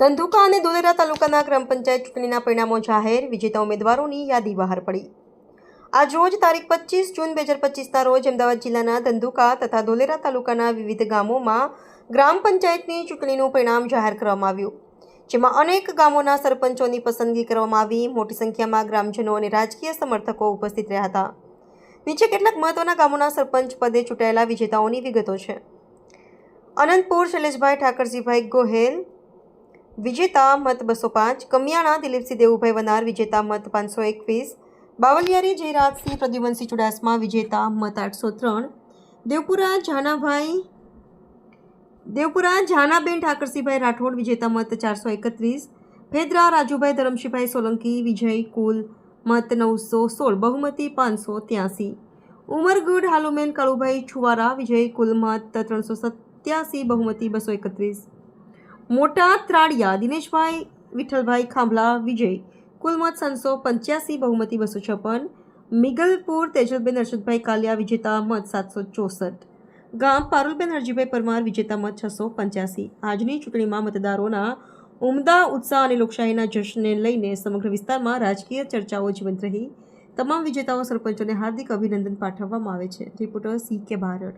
ધંધુકા અને દોલેરા તાલુકાના ગ્રામ પંચાયત ચૂંટણીના પરિણામો જાહેર. વિજેતા ઉમેદવારોની યાદી બહાર પડી. આજ રોજ તારીખ પચીસ જૂન બે હજાર પચીસના રોજ અમદાવાદ જિલ્લાના ધંધુકા તથા ધોલેરા તાલુકાના વિવિધ ગામોમાં ગ્રામ પંચાયતની ચૂંટણીનું પરિણામ જાહેર કરવામાં આવ્યું. જેમાં અનેક ગામોના સરપંચોની પસંદગી કરવામાં આવી. મોટી સંખ્યામાં ગ્રામજનો અને રાજકીય સમર્થકો ઉપસ્થિત રહ્યા હતા. નીચે કેટલાક મહત્વના ગામોના સરપંચ પદે ચૂંટાયેલા વિજેતાઓની વિગતો છે. અનંતપુર શૈલેષભાઈ ઠાકરજીભાઈ ગોહેલ વિજેતા મત બસો પાંચ, કમિયાણા દિલીપસિંહ દેવુભાઈ વનાર, વિજેતા મત પાંચસો એકવીસ, બાવલિયારી જયરાજસિંહ, પ્રદ્યુમનસિંહ ચુડાસમા, વિજેતા મત આઠસો ત્રણ, દેવપુરા જાનાભાઈ, દેવપુરા જાનાબેન ઠાકરસિંહભાઈ રાઠોડ, વિજેતા મત ચારસો એકત્રીસ ફેદરા રાજુભાઈ ધરમશીભાઈ સોલંકી, વિજય કુલ મત નવસો સોળ, બહુમતી પાંચસો ત્યાસી, ઉમરગઢ હાલુમેન કાળુભાઈ છુવારા, વિજય કુલ મત ત્રણસો સત્યાસી, બહુમતી બસો એકત્રીસ મોટા ત્રાડિયા દિનેશભાઈ, વિઠ્ઠલભાઈ ખાંભલા, વિજય. કુલ મત સાતસો પંચ્યાસી, બહુમતી બસો છપ્પન. મિગલપુર તેજલબેન હર્ષદભાઈ કાલિયા, વિજેતા મત સાતસો ચોસઠ. ગામ પારુલબેન, હરજીભાઈ પરમાર, વિજેતા મત છસો પંચ્યાસી. આજની ચૂંટણીમાં મતદારોના ઉમદા, ઉત્સાહ અને લોકશાહીના જશ્નને લઈને સમગ્ર વિસ્તારમાં રાજકીય ચર્ચાઓ જીવંત રહી. તમામ વિજેતાઓ, સરપંચોને હાર્દિક અભિનંદન પાઠવવામાં આવે છે. રિપોર્ટર સી કે બારડ